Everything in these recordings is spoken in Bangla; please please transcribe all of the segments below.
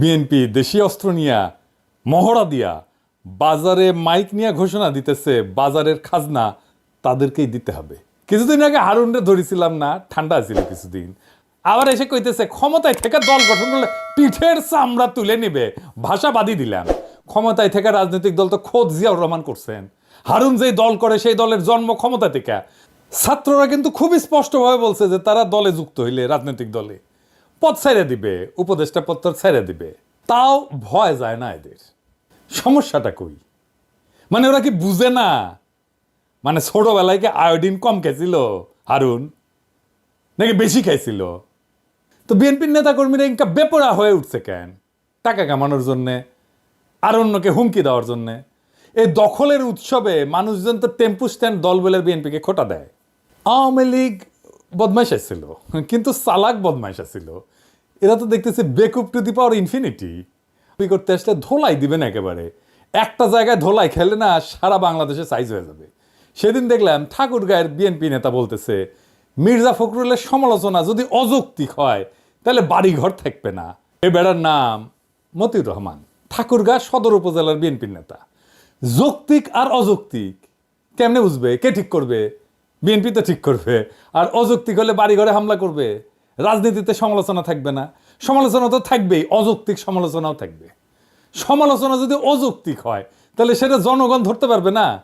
বিএনপি দেশি অস্ত্র নিয়া, মহড়া দিয়া, বাজারে মাইক নিয়ে ঘোষণা দিতেছে, বাজারের খাজনা তাদেরকেই দিতে হবে। কিছুদিন আগে হারুনরে ধরেছিলাম না, ঠান্ডা ছিল কিছুদিন। আবার এসে কইতেছে, ক্ষমতায় থেকে দল গঠন করলে পিঠের চামড়া তুলে নিবে। ভাষা বাদই দিলাম। ক্ষমতায় থেকে রাজনৈতিক দল তো খোদ জিয়াউর রহমান করছেন। হারুন যেই দল করে, সেই দলের জন্ম ক্ষমতা থেকে। ছাত্ররা কিন্তু খুবই স্পষ্টভাবে বলছে যে তারা দলে যুক্ত হইলে, রাজনৈতিক দলে। পদ ছেড়ে দিবে, উপদেষ্টা পত্র ছেড়ে দিবে। তাও ভয় যায় না এদের। সমস্যাটা কই? মানে ওরা কি বুঝে না? মানে ছোটবেলায় কি আয়োডিন কম খেয়েছিল, হারুন? নাকি বেশি খাইছিল? তো বিএনপির নেতাকর্মীরা ইনকা বেপরা হয়ে উঠছে কেন? টাকা কামানোর জন্যে আর অন্যকে হুমকি দেওয়ার জন্যে। এই দখলের উৎসবে মানুষজন তো টেম্পু স্ট্যান্ড দল বলে বিএনপিকে খোটা দেয়। আওয়ামী লীগ বদমাইশ ছিল কিন্তু চালাক বদমাইশ ছিল এরা তো দেখতেছে বেকুপ টু দি পাওয়ার ইনফিনিটি। বি করতে আসলে ধোলাই দিবেন একেবারে। একটা জায়গায় ধোলাই খেলে না সারা বাংলাদেশে সাইজ হয়ে যাবে। সেদিন দেখলাম ঠাকুর গায়ের বিএনপি নেতা বলতেছে, মির্জা ফখরুলের সমালোচনা যদি অযৌক্তিক হয়, তাহলে বাড়িঘর থাকবে না। এ বেড়ার নাম মতিউর রহমান, ঠাকুরগাঁ সদর উপজেলার বিএনপির নেতা। যৌক্তিক আর অযৌক্তিক, কেমনে বুঝবে? কে ঠিক করবে? বিএনপি তো ঠিক করবে। আর অযৌক্তিক হলে বাড়িঘরে হামলা করবে। রাজনীতিতে সমালোচনা থাকবে না। সমালোচনা তো থাকবেই, অযৌক্তিক সমালোচনাও থাকবে। সমালোচনা যদি অযৌক্তিক হয়, তাহলে সেটা জনগণ ধরতে পারবে না।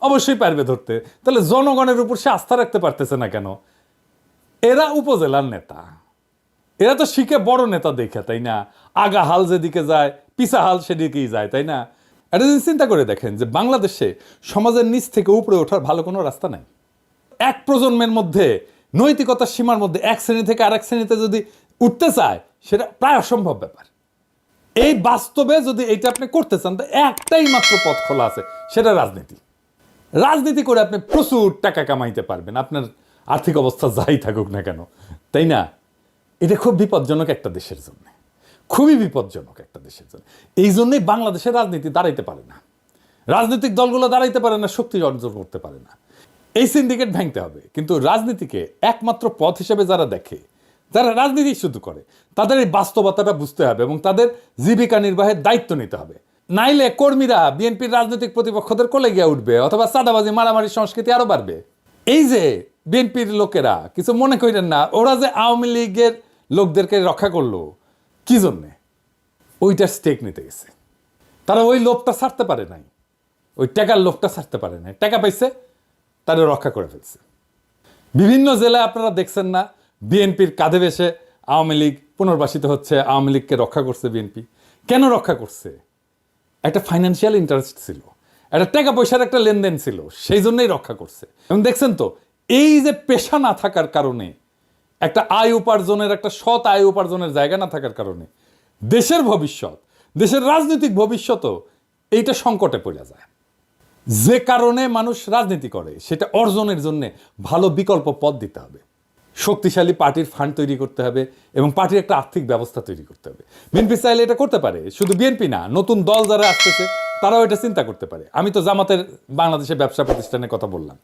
অবশ্যই পারবে ধরতে। তাহলে জনগণের উপর সে আস্থা রাখতে পারতেছে না কেন? এরা উপজেলার নেতা। এরা তো শিখে বড় নেতা দেখে, তাই না? আগা হাল যেদিকে যায় পিসা হাল সেদিকেই যায়, তাই না? এটা যদি চিন্তা করে দেখেন যে বাংলাদেশে সমাজের নিচ থেকে উপরে ওঠার ভালো কোনো রাস্তা নাই। এক প্রজন্মের মধ্যে, নৈতিকতার সীমার মধ্যে, এক শ্রেণি থেকে আরেক শ্রেণীতে যদি উঠতে চায়, সেটা প্রায় অসম্ভব ব্যাপার। এই বাস্তবে যদি এটা আপনি করতে চান, তো একটাই মাত্র পথ খোলা আছে, সেটা রাজনীতি। রাজনীতি করে আপনি প্রচুর টাকা কামাইতে পারবেন, আপনার আর্থিক অবস্থা যাই থাকুক না কেন, তাই না? এটা খুব বিপজ্জনক একটা দেশের জন্য, খুবই বিপজ্জনক একটা দেশের জন্য। এই জন্যই বাংলাদেশের রাজনীতি দাঁড়াইতে পারে না। রাজনৈতিক দলগুলো দাঁড়াইতে পারে না, শক্তি অর্জন করতে পারে না। এই সিন্ডিকেট ভাঙতে হবে। কিন্তু রাজনীতিকে একমাত্র পথ হিসেবে যারা দেখে, যারা রাজনীতি শুধু করে, তাদের এই বাস্তবতাটা বুঝতে হবে এবং তাদের জীবিকা নির্বাহের দায়িত্ব নিতে হবে। নাইলে কর্মীরা বিএনপির রাজনৈতিক প্রতিপক্ষদের কোলে গিয়ে উঠবে অথবা চাঁদাবাজি মারামারি সংস্কৃতি আরও বাড়বে। এই যে বিএনপির লোকেরা কিছু মনে করেন না, ওরা যে আওয়ামী লীগের লোকদেরকে রক্ষা করল, কি জন্যে? ওইটার স্টেক নিতে গেছে। তারা ওই লোভটা ছাড়তে পারে নাই। ওই টাকার লোভটা ছাড়তে পারে নাই। টাকা পাইছে তারা রক্ষা করে ফেলছে। বিভিন্ন জেলায় আপনারা দেখছেন না, বিএনপির কাঁধে বেসে আওয়ামী লীগ পুনর্বাসিত হচ্ছে, আওয়ামী লীগকে রক্ষা করছে বিএনপি। কেন রক্ষা করছে? একটা ফাইন্যান্সিয়াল ইন্টারেস্ট ছিল, একটা টাকা পয়সার একটা লেনদেন ছিল, সেই জন্যই রক্ষা করছে। এবং দেখছেন তো, এই যে পেশা না থাকার কারণে, একটা আয় উপার্জনের, একটা সৎ আয় উপার্জনের জায়গা না থাকার কারণে, দেশের ভবিষ্যৎ, দেশের রাজনৈতিক ভবিষ্যতও এইটা সংকটে পড়ে যায়। যে কারণে মানুষ রাজনীতি করে, সেটা অর্জনের জন্য ভালো বিকল্প পথ দিতে হবে। শক্তিশালী পার্টির ফান্ড তৈরি করতে হবে এবং পার্টির একটা আর্থিক ব্যবস্থা তৈরি করতে হবে। বিএনপি চাইলে এটা করতে পারে, শুধু বিএনপি না, নতুন দল যারা আসতেছে, তারাও এটা চিন্তা করতে পারে। আমি তো জামাতের বাংলাদেশের ব্যবসা প্রতিষ্ঠানের কথা বললাম।